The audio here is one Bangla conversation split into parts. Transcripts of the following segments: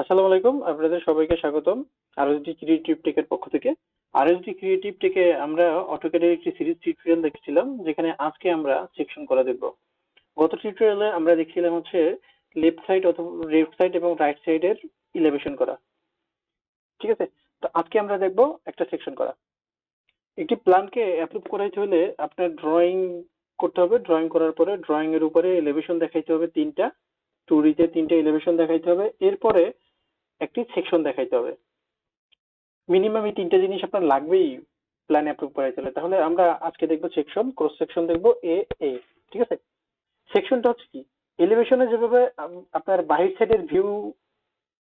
আসসালামু আলাইকুম, আপনাদের সবাইকে স্বাগতম আরএসডি ক্রিয়েটিভ টেকের পক্ষ থেকে। আরএসডি ক্রিয়েটিভ টেকে আমরা অটোক্যাডের একটি সিরিজ টিউটোরিয়াল দেখছিলাম, যেখানে আজকে আমরা সেকশন করা দেখব। গত টিউটোরিয়ালে আমরা দেখছিলাম হচ্ছে লেফট সাইড অথবা লেফট সাইড এবং রাইট সাইডের ইলেভেশন করা। ঠিক আছে? তো আজকে আমরা দেখব একটা সেকশন করা। একটি প্ল্যানকে অ্যাপ্রুভ করাইতে হলে আপনার ড্রয়িং করতে হবে। ড্রয়িং করার পরে ড্রয়িং এর উপরে এলিভেশন দেখাইতে হবে তিনটা। টুরিতে তিনটা এলিভেশন দেখাইতে হবে। এরপরে একটি সেকশন দেখাইতে হবে। মিনিমাম এই তিনটা জিনিস আপনার লাগবেই প্ল্যান অ্যাপ্রুভ করাইতে হলে। তাহলে আমরা আজকে দেখব সেকশন ক্রস সেকশন দেখব এ এ ঠিক আছে? সেকশনটা হচ্ছে কি? এলিভেশনে যেভাবে আপনার বাহির সাইডের ভিউ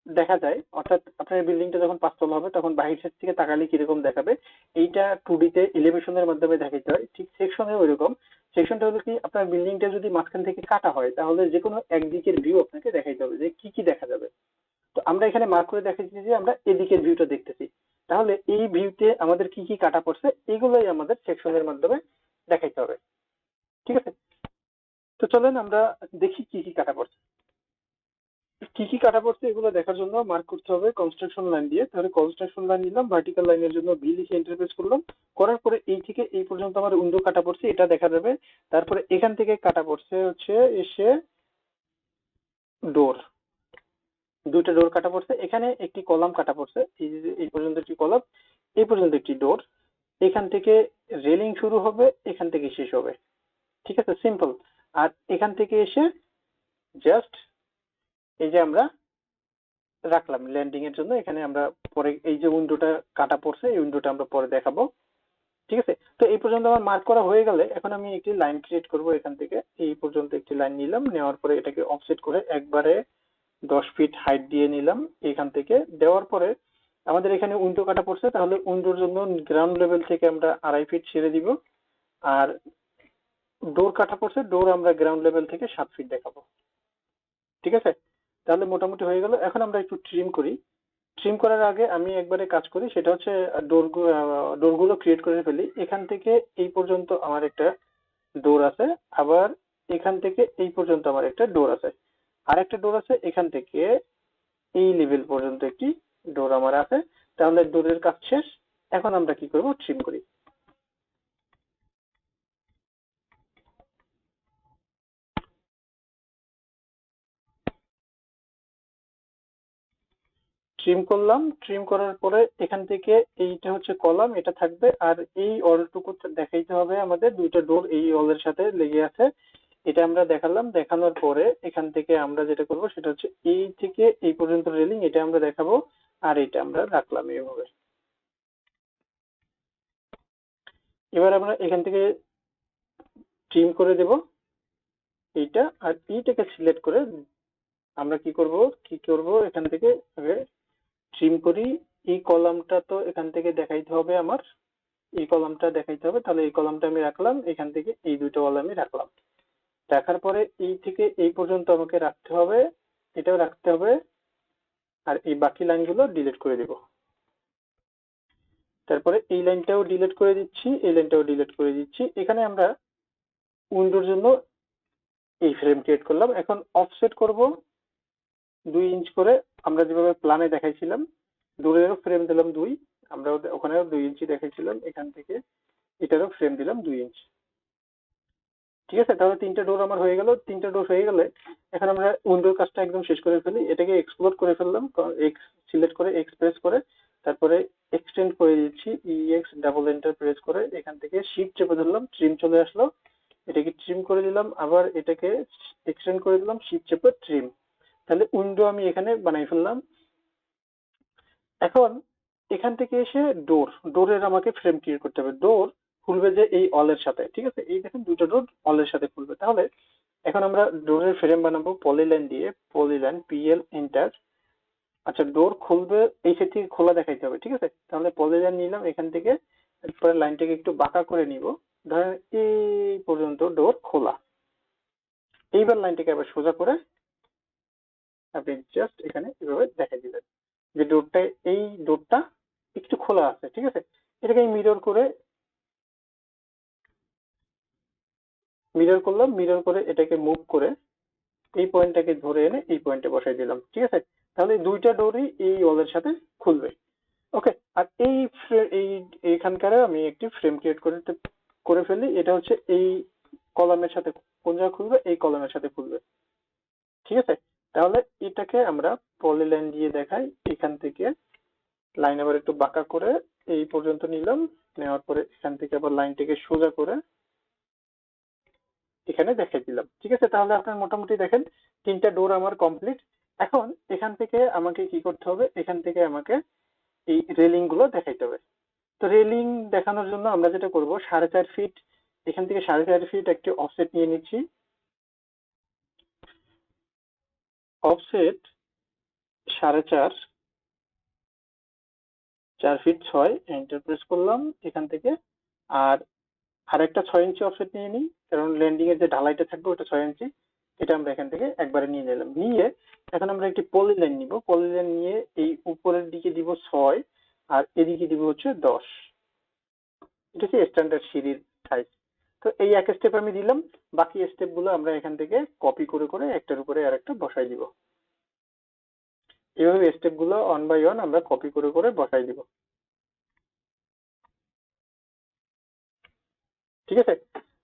দেখা যায়, অর্থাৎ আপনার বিল্ডিংটা যখন পাঁচতলা হবে, তখন বাহির সাইড থেকে তাকালে কীরকম দেখাবে? এইটা টু ডিতে এলিভেশনের মাধ্যমে দেখাইতে হয়। ঠিক সেকশনে ওইরকম। সেকশনটা হলো কি? আপনার বিল্ডিংটা যদি মাঝখান থেকে কাটা হয়, তাহলে যে কোনো একদিকের ভিউ আপনাকে দেখাইতে হবে যে কি কি দেখা যাবে। তো আমরা এখানে মার্ক করে দেখাচ্ছি যে আমরা এদিকের ভিউটা দেখতেছি। তাহলে এই ভিউতে আমাদের কি কি কাটা পড়ছে, এগুলোই আমাদের সেকশনের মাধ্যমে দেখাইতে হবে। ঠিক আছে? তো চলেন আমরা দেখি কি কি কাটা পড়ছে। কি কি কাটা পড়ছে এগুলো দেখার জন্য মার্ক করতে হবে কনস্ট্রাকশন লাইন দিয়ে। তাহলে কনস্ট্রাকশন লাইন নিলাম ভার্টিক্যাল লাইনের জন্য বি লিখে ইন্টারফেস করলাম। করার পরে এই থেকে এই পর্যন্ত আমার উইন্ডো কাটা পড়ছে, এটা দেখা যাবে। তারপরে এখান থেকে কাটা পড়ছে হচ্ছে এসে ডোর দুইটা ডোর কাটা পড়ছে। এখানে একটি কলাম কাটা পড়ছে। এই পর্যন্ত একটি কলাম, এই পর্যন্ত একটি ডোর এখান থেকে রেলিং শুরু হবে, এখান থেকে শেষ হবে। ঠিক আছে? সিম্পল আর এখান থেকে এসে জাস্ট এই যে আমরা রাখলাম ল্যান্ডিং এর জন্য। এখানে আমরা পরে এই যে উইন্ডোটা কাটা পড়ছে, এই উইন্ডোটা আমরা পরে দেখাবো। ঠিক আছে? তো এই পর্যন্ত আমার মার্ক করা হয়ে গেলে এখন আমি একটি লাইন ক্রিয়েট করব এখান থেকে। এই পর্যন্ত একটি লাইন নিলাম। নেওয়ার পরে এটাকে অফসেট করে একবারে দশ ফিট হাইট দিয়ে নিলাম। এখান থেকে দেওয়ার পরে আমাদের এখানে উইন্ডো কাটা পড়ছে, তাহলে উইন্ডোর জন্য গ্রাউন্ড লেভেল থেকে আমরা আড়াই ফিট ছেড়ে দিব। আর ডোর কাটা পড়ছে ডোর আমরা গ্রাউন্ড লেভেল থেকে সাত ফিট দেখাবো। ঠিক আছে? তাহলে মোটামুটি হয়ে গেল। এখন আমরা একটু ট্রিম করি। ট্রিম করার আগে আমি একবারে কাজ করি, সেটা হচ্ছে ডোর ডোরগুলো ক্রিয়েট করে ফেলি। এখান থেকে এই পর্যন্ত আমার একটা ডোর আছে। আবার এখান থেকে এই পর্যন্ত আমার একটা ডোর আছে। আর একটা ডোর আছে, এখান থেকে এই লেভেল পর্যন্ত একটি ডোর আমার আছে। তাহলে ডোরের কাজ শেষ। এখন আমরা কি করব? ট্রিম করি। ট্রিম করলাম। ট্রিম করার পরে এখান থেকে এইটা হচ্ছে কলাম, এটা থাকবে। আর এই অলটুকু দেখাইতে হবে আমাদের। দুইটা ডোর এই অলের সাথে লেগে আছে। এটা আমরা দেখালাম, দেখানোর পরে এখান থেকে আমরা যেটা করব সেটা হচ্ছে এই থেকে এই পর্যন্ত রেলিং এটা আমরা দেখাবো, আর এটা আমরা রাখলাম এইভাবে। এবার আমরা এখান থেকে ট্রিম করে দেব, এইটা, আর এইটাকে সিলেক্ট করে আমরা কি করব কি করব, এখান থেকে আগে ট্রিম করি, এই কলামটা তো এখান থেকে দেখাইতে হবে আমার, এই কলামটা দেখাইতে হবে, তাহলে এই কলামটা আমি রাখলাম, এখান থেকে এই দুটো আমি রাখলাম। রাখার পরে এই থেকে এই পর্যন্ত আমাকে রাখতে হবে, এটাও রাখতে হবে, আর এই বাকি লাইনগুলো ডিলিট করে দিব। তারপরে এই লাইনটাও ডিলিট করে দিচ্ছি, এই লাইনটাও ডিলিট করে দিচ্ছি। এখানে আমরা উইন্ডোর জন্য এই ফ্রেম ক্রিয়েট করলাম। এখন অফসেট করব, দুই ইঞ্চ করে। আমরা যেভাবে প্ল্যানে দেখাইছিলাম, দূরেরও ফ্রেম দিলাম দুই আমরা ওখানেও দুই ইঞ্চি দেখাইছিলাম, এখান থেকে এটারও ফ্রেম দিলাম দুই ইঞ্চ ঠিক আছে, তাহলে তিনটা ডোর আমার হয়ে গেল, তিনটা ডোর হয়ে গেলে এখন আমরা উইন্ডোর কাজটা একদম শেষ করে ফেলি। এটাকে এক্সপ্লোর করে ফেললাম এক্স সিলেক্ট করে এক্স প্রেস করে, তারপরে এক্সটেন্ড করে দিচ্ছি ইএক্স ডাবল এন্টার প্রেস করে, এখান থেকে শিফট চেপে ধরলাম ট্রিম চলে আসলো। এটাকে ট্রিম করে দিলাম, আবার এটাকে এক্সটেন্ড করে দিলাম শিফট চেপে ট্রিম তাহলে উইন্ডো আমি এখানে বানাই ফেললাম। এখন এখান থেকে এসে ডোর ডোরের আমাকে ফ্রেম ক্রিয়েট করতে হবে। ডোর খুলবে যে এই অলের সাথে, ঠিক আছে? এই দেখেন দুটো ডোর অলের সাথে খুলবে। তাহলে এখন আমরা ডোরের ফ্রেম বানাবো পলিলাইন দিয়ে পলিলাইন পিএল এন্টার আচ্ছা ডোর খুলবে, এই সাইড থেকে খোলা দেখাইতে হবে, ঠিক আছে? তাহলে পলিলাইন নিলাম, এখান থেকে এরপরে লাইনটাকে একটু বাঁকা করে নিব। ধরেন এই পর্যন্ত ডোর খোলা। এইবার লাইনটাকে আবার সোজা করে আপনি জাস্ট এখানে এভাবে দেখাই দিবেন। যে ডোরটা এই ডোরটা একটু খোলা আছে, ঠিক আছে? এটাকে মিরর করে মিরর করলাম মিরর করে এটাকে মুভ করে এই পয়েন্টটাকে ধরে এনে এই পয়েন্টে বসাই দিলাম, ঠিক আছে? তাহলে দুইটা ডোরই এই ওয়ালের সাথে খুলবে। ওকে আর এই এই এখানকার আমি একটি ফ্রেম ক্রিয়েট করতে করে ফেলি, এটা হচ্ছে এই কলামের সাথে, কোন জায়গায় খুলবে? এই কলামের সাথে খুলবে। ঠিক আছে? তাহলে এটাকে আমরা পলিলাইন দিয়ে দেখাই, এখান থেকে লাইন আবার একটু বাঁকা করে এই পর্যন্ত নিলাম, নেওয়ার পরে এখান থেকে আবার লাইনটাকে সোজা করে এখানে দেখাই দিলাম। ঠিক আছে, তাহলে আপনার মোটামুটি দেখেন, তিনটা ডোর আমার কমপ্লিট এখন এখান থেকে আমাকে কি করতে হবে? এখান থেকে আমাকে এই রেলিংগুলো দেখাইতে হবে। তো রেলিং দেখানোর জন্য আমরা যেটা করব, সাড়ে চার ফিট এখান থেকে সাড়ে চার ফিট একটি অফসেট নিয়ে নিচ্ছি। অফসেট সাড়ে চার চার ফিট ছয় এন্টার প্রেস করলাম এখান থেকে। আর আরেকটা ছয় ইঞ্চি অফসেট নিয়ে নিই, কারণ ল্যান্ডিং এর যে ঢালাইটা থাকবে ওটা ছয় ইঞ্চি এটা আমরা এখান থেকে একবারে নিয়ে নিলাম। নিয়ে এখন আমরা একটি পলি লাইন নিব। পলি লাইন নিয়ে এই উপরের দিকে দিব ছয়, আর এদিকে দিব হচ্ছে দশ। এটা হচ্ছে স্ট্যান্ডার্ড সিঁড়ির সাইজ তো এই এক স্টেপ আমি দিলাম, বাকি স্টেপগুলো আমরা এখান থেকে কপি করে করে একটার উপরে আর একটা বসাই দিব। এইভাবে স্টেপগুলো ওয়ান বাই ওয়ান আমরা কপি করে করে বসাই দিব। ঠিক আছে?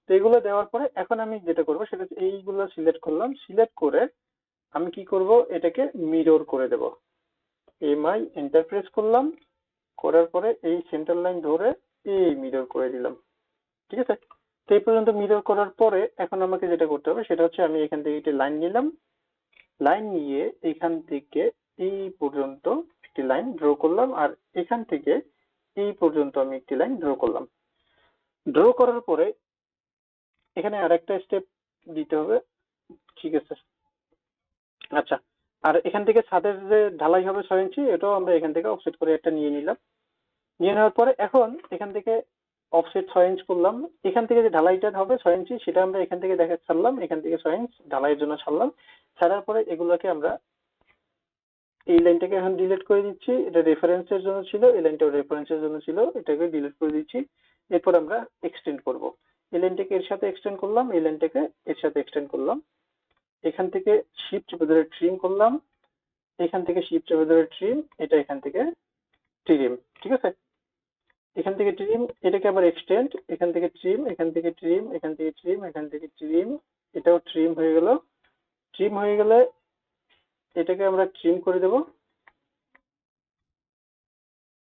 তো এগুলো দেওয়ার পরে এখন আমি যেটা করব সেটা হচ্ছে এইগুলো সিলেক্ট করলাম। সিলেক্ট করে আমি কি করব? এটাকে মিরর করে দেব। এমআই এন্টারপ্রেস করলাম। করার পরে এই সেন্টার লাইন ধরে এই মিরর করে দিলাম। ঠিক আছে? তো এই পর্যন্ত মিরর করার পরে এখন আমাকে যেটা করতে হবে সেটা হচ্ছে আমি এখান থেকে একটি লাইন নিলাম। লাইন নিয়ে এখান থেকে এই পর্যন্ত একটি লাইন ড্র করলাম। আর এখান থেকে এই পর্যন্ত আমি একটি লাইন ড্র করলাম। ড্র করার পরে এখানে আরেকটা স্টেপ দিতে হবে। ঠিক আছে। আচ্ছা আর এখান থেকে ছাদের যে ঢালাই হবে ছয় ইঞ্চি, এটাও আমরা এখান থেকে অফসেট করে একটা নিয়ে নিলাম। নিয়ে নেওয়ার পরে এখন এখান থেকে অফসেট ছয় ইঞ্চ করলাম। এখান থেকে যে ঢালাইটা হবে ছয় ইঞ্চি, সেটা আমরা এখান থেকে দেখা ছাড়লাম। এখান থেকে ছয় ইঞ্চ ঢালাইয়ের জন্য ছাড়লাম। ছাড়ার পরে এগুলোকে আমরা এই লাইনটাকে এখন ডিলিট করে দিচ্ছি। এটা রেফারেন্সের জন্য ছিল, এই লাইনটাও রেফারেন্সের জন্য ছিল, এটাকে ডিলিট করে দিচ্ছি। এরপর আমরা এক্সটেন্ড করব। এই লাইনটাকে এর সাথে এক্সটেন্ড করলাম, এই লাইনটাকে এর সাথে এক্সটেন্ড করলাম। এখান থেকে শিফট ধরে ট্রিম করলাম। এখান থেকে শিফট ধরে ট্রিম এটা এখান থেকে ট্রিম ঠিক আছে? এখান থেকে ট্রিম এটাকে আবার এক্সটেন্ড এখান থেকে ট্রিম এখান থেকে ট্রিম এখান থেকে ট্রিম এখান থেকে ট্রিম এটাও ট্রিম হয়ে গেল। ট্রিম হয়ে গেলে এটাকে আমরা ট্রিম করে দেব।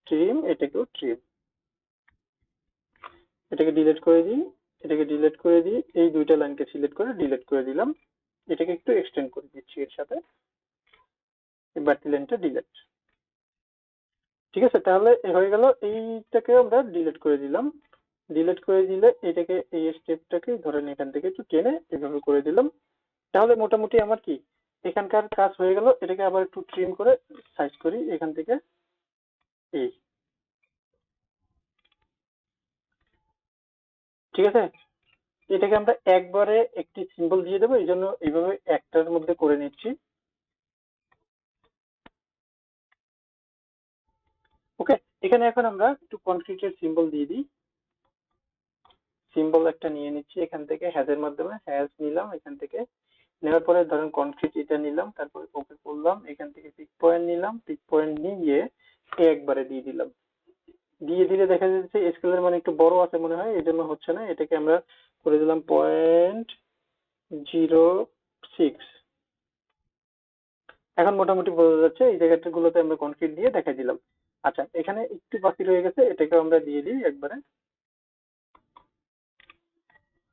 ট্রিম এটাকেও ট্রিম এটাকে ডিলিট করে দিই, এটাকে ডিলিট করে দিই, এই দুইটা লাইনকে সিলেক্ট করে ডিলিট করে দিলাম। এটাকে একটু এক্সটেন্ড করে দিচ্ছি এর সাথে। বাড়তি লাইনটা ডিলিট ঠিক আছে, তাহলে হয়ে গেল এইটাকে আমরা ডিলিট করে দিলাম। ডিলিট করে দিলে এটাকে এই স্টেপটাকে ধরেন এখান থেকে একটু টেনে এভাবে করে দিলাম। তাহলে মোটামুটি আমার কি, এখানকার কাজ হয়ে গেল, এটাকে আবার একটু ট্রিম করে সাইজ করি, এখান থেকে এই। ঠিক আছে? এটাকে আমরা একবারে একটি সিম্বল দিয়ে দেবো, এই জন্য এইভাবে একটার মধ্যে করে নিচ্ছি। ওকে এখানে এখন আমরা একটু কনক্রিটের সিম্বল দিয়ে দিই। সিম্বল একটা নিয়ে নিচ্ছি, এখান থেকে হ্যাজের মাধ্যমে হ্যাজ নিলাম, এখান থেকে। নেওয়ার পরে ধরেন কনক্রিট এটা নিলাম, তারপরে ওকে করলাম, এখান থেকে পিক পয়েন্ট নিলাম পিক পয়েন্ট নিয়ে একবারে দিয়ে দিলাম। দিয়ে দিলে দেখা যাচ্ছে স্কেলের মানে একটু বড় আছে মনে হয় এই জন্য হচ্ছে না। এটাকে আমরা করে দিলাম পয়েন্ট জিরো সিক্স এখন মোটামুটি বোঝা যাচ্ছে, এই জায়গাটা গুলোতে আমরা কনক্রিট দিয়ে দেখাই দিলাম। আচ্ছা এখানে একটু বাকি রয়ে গেছে এটাকে আমরা দিয়ে দিই একবারে।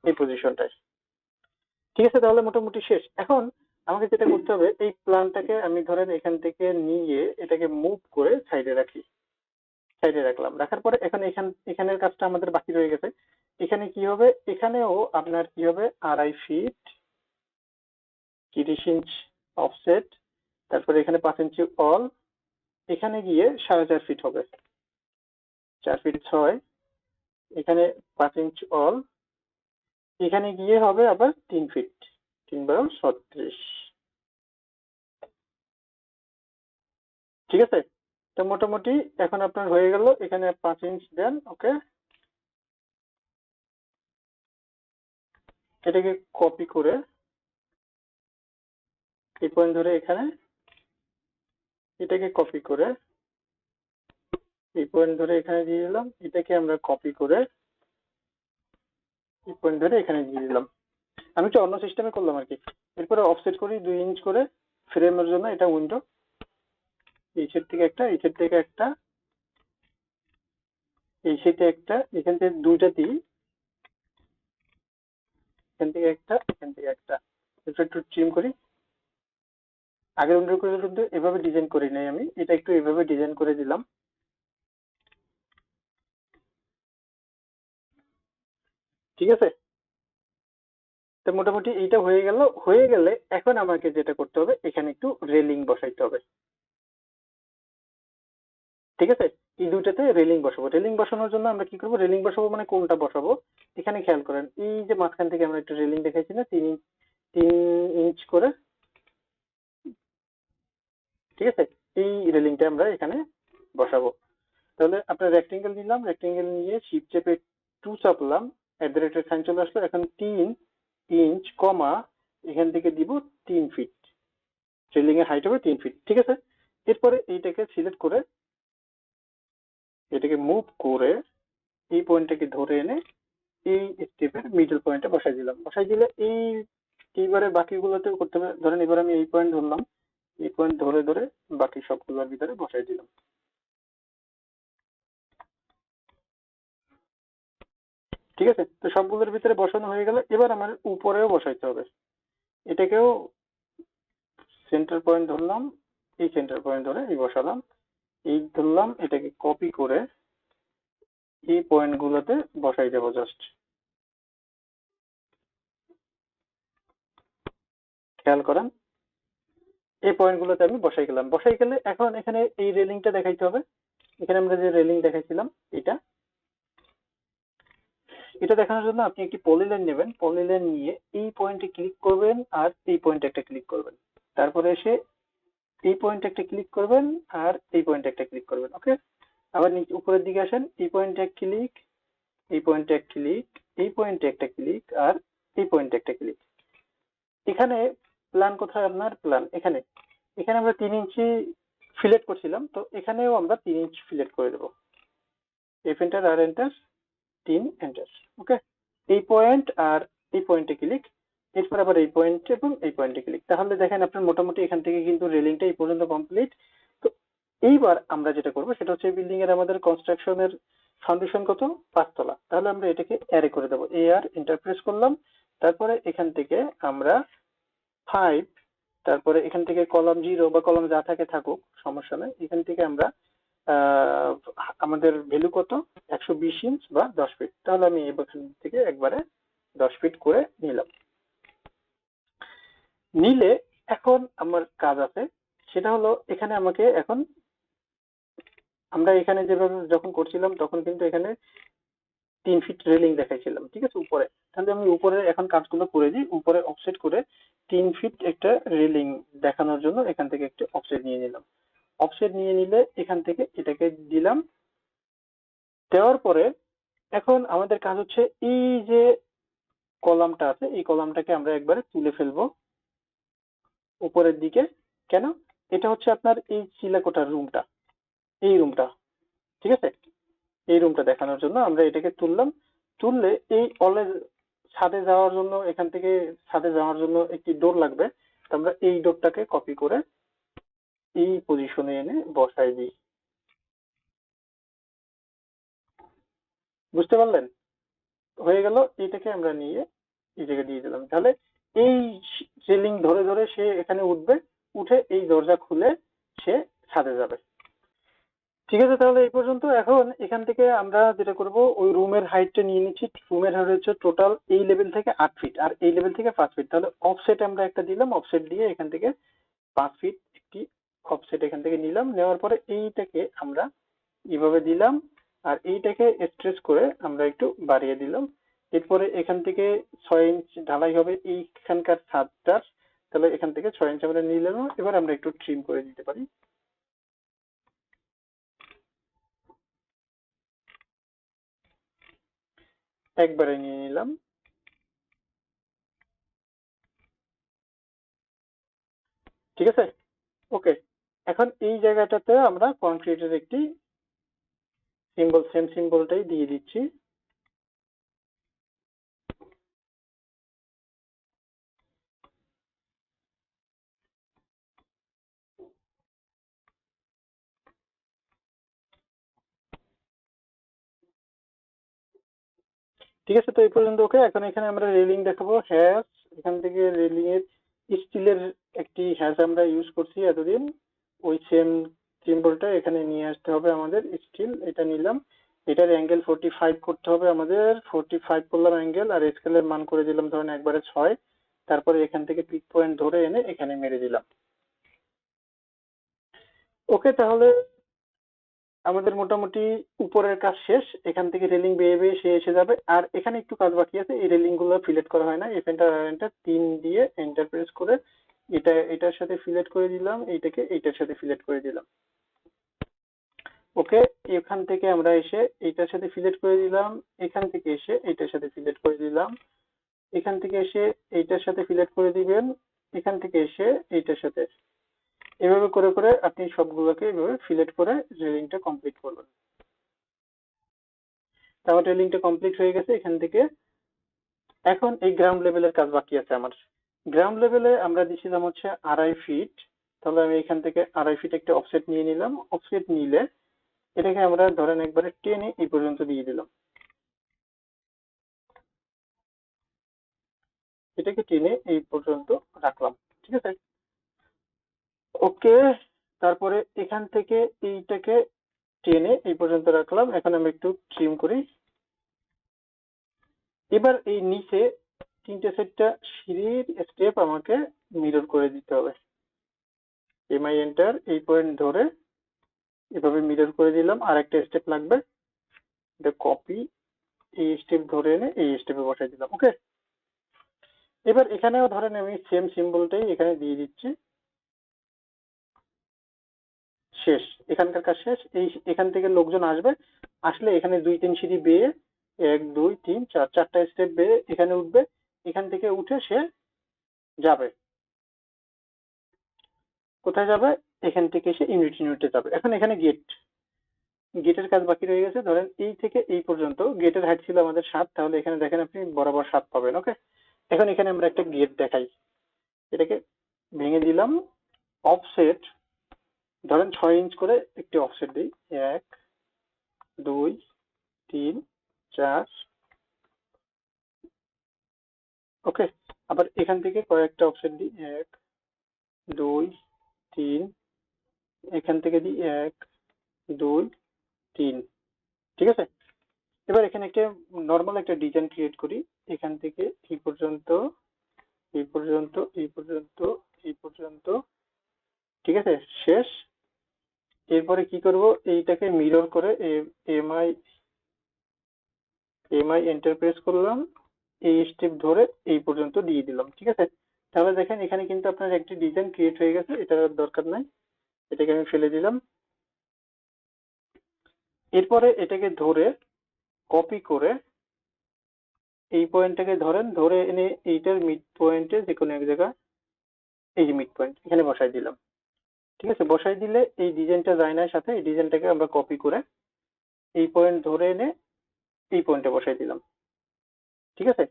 এই পজিশনটায় ঠিক আছে, তাহলে মোটামুটি শেষ। এখন আমাকে যেটা করতে হবে, এই প্ল্যানটাকে আমি ধরেন এখান থেকে নিয়ে এটাকে মুভ করে সাইডে রাখি। সাইডে রাখলাম। রাখার পরে এখন, এখান, এখানের কাজটা আমাদের বাকি রয়ে গেছে। এখানে কি হবে? এখানেও আপনার কি হবে? আড়াই ফিট তিরিশ ইঞ্চ অফসেট তারপরে এখানে পাঁচ ইঞ্চি অল এখানে গিয়ে সাড়ে চার ফিট হবে। চার ফিট ছয়, এখানে পাঁচ ইঞ্চ অল এখানে গিয়ে হবে আবার তিন ফিট তিন বারো ছত্রিশ। ঠিক আছে? তো মোটামুটি এখন আপনার হয়ে গেল, এখানে পাঁচ ইঞ্চ দেন ওকে এটাকে কপি করে এই পয়েন্ট ধরে এখানে এটাকে কপি করে এই পয়েন্ট ধরে এখানে দিয়ে দিলাম, এটাকে আমরা কপি করে এই পয়েন্ট ধরে এখানে দিয়ে দিলাম। আমি একটু অন্য সিস্টেমে করলাম আর কি। এরপরে অফসেট করি, দুই ইঞ্চ করে ফ্রেমের জন্য, এটা উইন্ডো এই সাইড থেকে একটা এই সাইড থেকে একটা এই সাইডে একটা এখান থেকে দুইটা দিই এখান থেকে একটা এখান থেকে একটা। এটা একটু ট্রিম করি। আগের করে কিন্তু এভাবে ডিজাইন করি নাই আমি, এটা একটু এভাবে ডিজাইন করে দিলাম। ঠিক আছে? তো মোটামুটি এইটা হয়ে গেল, হয়ে গেলে এখন আমাকে যেটা করতে হবে, এখানে একটু রেলিং বসাইতে হবে। ঠিক আছে? এই দুইটাতে রেলিং বসাবো। রেলিং বসানোর জন্য আমরা কি করব? রেলিং বসাবো মানে কোনটা বসাবো? এখানে খেয়াল করেন, এই যে মাঝখান থেকে আমরা একটু রেলিং দেখাইছি না, তিন ইঞ্চ তিন ইঞ্চ করে, ঠিক আছে? এই রেলিংটা আমরা এখানে বসাবো। তাহলে আপনার রেক্টেঙ্গেল নিলাম রেক্টেঙ্গেল নিয়ে শিপ চেপে টু চাপলাম অ্যাট দ্য রেটের সাইন চলে আসলো। এখন তিন ইঞ্চ কমা এখান থেকে দিব তিন ফিট রেলিং এর হাইট হবে তিন ফিট ঠিক আছে? এরপরে এইটাকে সিলেক্ট করে এটাকে মুভ করে এই পয়েন্টটাকে ধরে এনে এই স্টেপের মিডল পয়েন্টে বসাই দিলাম। বসাই দিলে এই এইবারে বাকিগুলোতেও করতে হবে। ধরেন এবার আমি এই পয়েন্ট ধরলাম। এই পয়েন্ট ধরে ধরে বাকি সবগুলোর ভিতরে বসাই দিলাম। ঠিক আছে? তো সবগুলোর ভিতরে বসানো হয়ে গেলে এবার আমার উপরেও বসাইতে হবে। এটাকেও সেন্টার পয়েন্ট ধরলাম, এই সেন্টার পয়েন্ট ধরে এই বসালাম। এই ধরলাম এটাকে কপি করে এই পয়েন্ট গুলোতে বসাই দেবো জাস্ট খেয়াল করেন, এই পয়েন্ট গুলোতে আমি বসাই গেলাম। বসাই গেলে এখন এখানে এই রেলিংটা দেখাইতে হবে। এখানে আমরা যে রেলিং দেখাইছিলাম, এটা। এটা দেখানোর জন্য আপনি একটি পলিলাইন নেবেন। পলিলাইন নিয়ে এই পয়েন্টে ক্লিক করবেন আর এই পয়েন্টে একটা ক্লিক করবেন। তারপরে এসে এই পয়েন্টে একটা ক্লিক করবেন আর এই পয়েন্টে একটা ক্লিক করবেন ওকে আবার নিচে উপরের দিকে আসেন, এই পয়েন্টে এক ক্লিক এই পয়েন্টে এক ক্লিক এই পয়েন্টে একটা ক্লিক আর এই পয়েন্টে একটা ক্লিক এখানে প্ল্যান কোথায় আপনার? প্ল্যান এখানে। এখানে আমরা তিন ইঞ্চি ফিলেট করছিলাম, তো এখানেও আমরা তিন ইঞ্চ ফিলেট করে দেবো। এফ এন্টার আর এন্টার তিন এন্টার ওকে এই পয়েন্ট আর এই পয়েন্টে ক্লিক এরপর আবার এই পয়েন্ট এবং এই পয়েন্টে ক্লিক তাহলে দেখেন আপনার মোটামুটি এখান থেকে কিন্তু রেলিংটা এই পর্যন্ত কমপ্লিট তো এইবার আমরা যেটা করব, সেটা হচ্ছে বিল্ডিং এর আমাদের কনস্ট্রাকশনের ফাউন্ডেশন কত? পাঁচতলা। তাহলে আমরা এটাকে অ্যারে করে দেবো। এ আর ইন্টারপ্রেস করলাম। তারপরে এখান থেকে আমরা ফাইভ তারপরে এখান থেকে কলম জিরো বা কলম যা থাকে থাকুক, সমস্যা নেই। এখান থেকে আমরা আমাদের ভ্যালু কত? একশো বিশ ইঞ্চ বা দশ ফিট তাহলে আমি এখান থেকে একবারে দশ ফিট করে নিলাম। নিলে এখন আমার কাজ আছে। সেটা হলো এখানে আমাকে এখন আমরা এখানে যেভাবে যখন করছিলাম তখন কিন্তু এখানে তিন ফিট রেলিং দেখাইছিলাম, ঠিক আছে, উপরে। তাহলে আমি উপরে এখন কাজগুলো করে দিই, উপরে অফসেট করে তিন ফিট একটা রেলিং দেখানোর জন্য এখান থেকে একটা অফসেট নিয়ে নিলাম। অফসেট নিয়ে নিলে এখান থেকে এটাকে দিলাম। দেওয়ার পরে এখন আমাদের কাজ হচ্ছে এই যে কলামটা আছে, এই কলামটাকে আমরা একবারে তুলে ফেলব। উপরের দিকে। কেন? এটা হচ্ছে আপনার এই চিলাকোটার রুমটা, এই রুমটা, ঠিক আছে? এই রুমটা দেখানোর জন্য আমরা এটাকে তুললাম। তুললে এই অলের ছাদে যাওয়ার জন্য, এখান থেকে ছাদে যাওয়ার জন্য একটি ডোর লাগবে। তো আমরা এই ডোরটাকে কপি করে এই পজিশনে এনে বসাই দিই। বুঝতে পারলেন? হয়ে গেল, এটাকে আমরা নিয়ে এই জায়গায় দিয়ে দিলাম। তাহলে এই রেলিং ধরে ধরে সে এখানে উঠবে, উঠে এই দরজা খুলে সে ছাদে যাবে। ঠিক আছে, তাহলে এই পর্যন্ত। এখন এখান থেকে আমরা যেটা করব, ওই রুমের হাইটটা নিয়ে নিচ্ছি। রুমের হাইট হচ্ছে টোটাল এই লেভেল থেকে আট ফিট আর এই লেভেল থেকে পাঁচ ফিট তাহলে অফসেট আমরা একটা দিলাম অফসেট দিয়ে এখান থেকে পাঁচ ফিট একটি অফসেট এখান থেকে নিলাম। নেওয়ার পরে এইটাকে আমরা এইভাবে দিলাম আর এইটাকে স্ট্রেচ করে আমরা একটু বাড়িয়ে দিলাম। এরপরে এখান থেকে ছয় ইঞ্চ ঢালাই হবে এইখানকার ছাদটার। তাহলে এখান থেকে ছয় ইঞ্চ আমরা নিলাম এবার আমরা একটু ট্রিম করে দিতে পারি। একবারে নিয়ে নিলাম। ঠিক আছে? ওকে এখন এই জায়গাটাতে আমরা কনক্রিটের একটি সিম্বল সেম সিম্বলটাই দিয়ে দিচ্ছি। ঠিক আছে, তো এই পর্যন্ত ওকে। এখন এখানে আমরা রেলিং দেখাবো। হ্যাশ এখান থেকে রেলিং এর স্টিলের একটি হ্যাশ আমরা ইউজ করছি এতদিন। ওই সেম সিম্বলটা এখানে নিয়ে আসতে হবে আমাদের স্টিল এটা নিলাম। এটার অ্যাঙ্গেল ফোর্টি ফাইভ করতে হবে আমাদের। ফোর্টি ফাইভ করলাম অ্যাঙ্গেল আর স্কেলের মান করে দিলাম ধরেন একবারে ছয়। তারপরে এখান থেকে পিক পয়েন্ট ধরে এনে এখানে মেরে দিলাম। ওকে, তাহলে আমাদের মোটামুটি উপরের কাজ শেষ, এখান থেকে রেলিং বেয়ে বেয়ে সে এসে যাবে। আর এখানে একটু কাজ বাকি আছে, এই রেলিংগুলো ফিলেট করা হয় না। এফ এন্টার আর এন্টার তিন দিয়ে এন্টার প্রেস করে এটা, এটার সাথে ফিলেট করে দিলাম, এইটাকে এইটার সাথে ফিলেট করে দিলাম। ওকে এখান থেকে আমরা এসে এইটার সাথে ফিলেট করে দিলাম, এখান থেকে এসে এইটার সাথে ফিলেট করে দিলাম। এখান থেকে এসে এইটার সাথে ফিলেট করে দিবেন, এখান থেকে এসে এইটার সাথে এভাবে করে করে আপনি সবগুলোকে এভাবে ফিলেট করে রেলিংটা কমপ্লিট করবেন। তারপর রেলিংটা কমপ্লিট হয়ে গেছে এখান থেকে। এখন এই গ্রাউন্ড লেভেলের কাজ বাকি আছে আমার। গ্রাউন্ড লেভেলে আমরা দিছিলাম হচ্ছে আড়াই ফিট তাহলে আমি এখান থেকে আড়াই ফিট একটা অফসেট নিয়ে নিলাম। অফসেট নিলে এটাকে আমরা ধরেন একবারে টেনে এই পর্যন্ত দিয়ে দিলাম। এটাকে টেনে এই পর্যন্ত রাখলাম। ঠিক আছে? ওকে, তারপরে এখান থেকে এইটাকে টেনে এই পর্যন্ত রাখলাম। এখন আমি একটু ট্রিম করি। এবার এই নিচে তিনটে সেটটা সিঁড়ির স্টেপ আমাকে মিরর করে দিতে হবে। এমআই এন্টার এই পয়েন্ট ধরে এভাবে মিরর করে দিলাম। আর একটা স্টেপ লাগবে। এটা কপি এই স্টেপ ধরে এনে এই স্টেপে বসাই দিলাম। ওকে? এবার এখানেও ধরেন আমি সেম সিম্বলটাই এখানে দিয়ে দিচ্ছি। শেষ, এখানকার কাজ শেষ, এই এখান থেকে লোকজন আসবে, আসলে এখানে দুই তিন সিঁড়ি বেয়ে, এক, দুই, তিন, চার, চারটা স্টেপ বেয়ে এখানে উঠবে, এখান থেকে উঠে সে যাবে। কোথায় যাবে? এখান থেকে সে ইউনিট ইউনিটে যাবে। এখন এখানে গেট গেটের কাজ বাকি রয়ে গেছে। ধরেন এই থেকে এই পর্যন্ত গেটের হাইট ছিল আমাদের সাত, তাহলে এখানে দেখেন আপনি বরাবর সাত পাবেন ওকে এখন এখানে আমরা একটা গেট দেখাই। এটাকে ভেঙে দিলাম অফসেট ধরেন ছয় ইঞ্চ করে একটি অফসেট দিই। এক, দুই, তিন, চার। ওকে আবার এখান থেকে কয়েকটা অপশন দিই। এক, দুই, তিন। এখান থেকে দিই এক, দুই, তিন। ঠিক আছে? এবার এখানে একটা নর্মাল একটা ডিজাইন ক্রিয়েট করি। এখান থেকে এই পর্যন্ত এই পর্যন্ত এই পর্যন্ত এই পর্যন্ত। ঠিক আছে? শেষ। এরপরে কি করব? এইটাকে মিরর করে এমআই এমআই এন্টারপ্রেস করলাম। এই স্টেপ ধরে এই পর্যন্ত দিয়ে দিলাম, ঠিক আছে? তাহলে দেখেন, এখানে কিন্তু আপনার একটি ডিজাইন ক্রিয়েট হয়ে গেছে, এটার দরকার নাই। এটাকে আমি ফেলে দিলাম। এরপরে এটাকে ধরে কপি করে এই পয়েন্টটাকে ধরেন, ধরে এনে এইটার মিড পয়েন্টে যে কোনো এক জায়গা এই যে মিড পয়েন্ট এখানে বসাই দিলাম। ঠিক আছে? বসাই দিলে এই ডিজাইনটা যায় না সাথে এই ডিজাইনটাকে আমরা কপি করে এই পয়েন্ট ধরে এনে এই পয়েন্টে বসাই দিলাম। ঠিক আছে?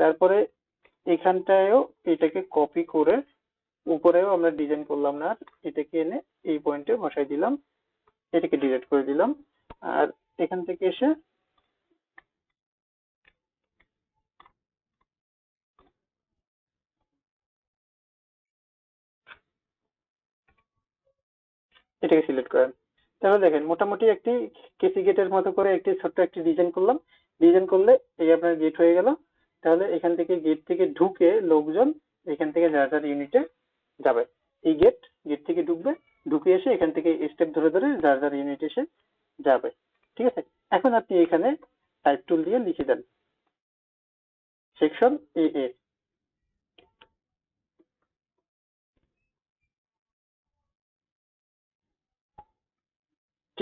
তারপরে এখানটায়ও এটাকে কপি করে উপরেও আমরা ডিজাইন করলাম না এটাকে এনে এই পয়েন্টে বসাই দিলাম। এটাকে ডিলিট করে দিলাম। আর এখান থেকে এসে এটাকে সিলেক্ট করেন। তাহলে দেখেন, মোটামুটি একটি কেসি গেটের মতো করে একটি ছোট্ট একটি ডিজাইন করলাম। ডিজাইন করলে এই আপনার গেট হয়ে গেল। তাহলে এখান থেকে গেট থেকে ঢুকে লোকজন এখান থেকে যার যার ইউনিটে যাবে। এই গেট গেট থেকে ঢুকবে, ঢুকে এসে এখান থেকে স্টেপ ধরে ধরে যার যার ইউনিট এসে যাবে। ঠিক আছে? এখন আপনি এখানে টাইপ টুল দিয়ে লিখে দেন। সেকশন এ এ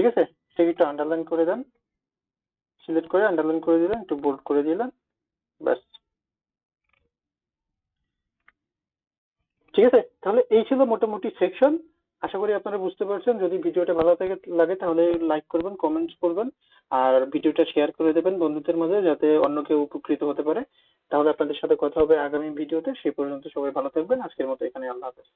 ঠিক আছে? সেটা একটু আন্ডারলাইন করে দেন। সিলেক্ট করে আন্ডারলাইন করে দিলেন, একটু বোল্ড করে দিলেন, ব্যাস। ঠিক আছে? তাহলে এই ছিল মোটামুটি সেকশন আশা করি আপনারা বুঝতে পারছেন। যদি ভিডিওটা ভালো থাকে, লাগে তাহলে লাইক করবেন কমেন্টস করবেন, আর ভিডিওটা শেয়ার করে দেবেন বন্ধুদের মাঝে যাতে অন্য কেউ উপকৃত হতে পারে। তাহলে আপনাদের সাথে কথা হবে আগামী ভিডিওতে। সেই পর্যন্ত সবাই ভালো থাকবেন। আজকের মতো এখানে, আল্লাহ হাফেজ।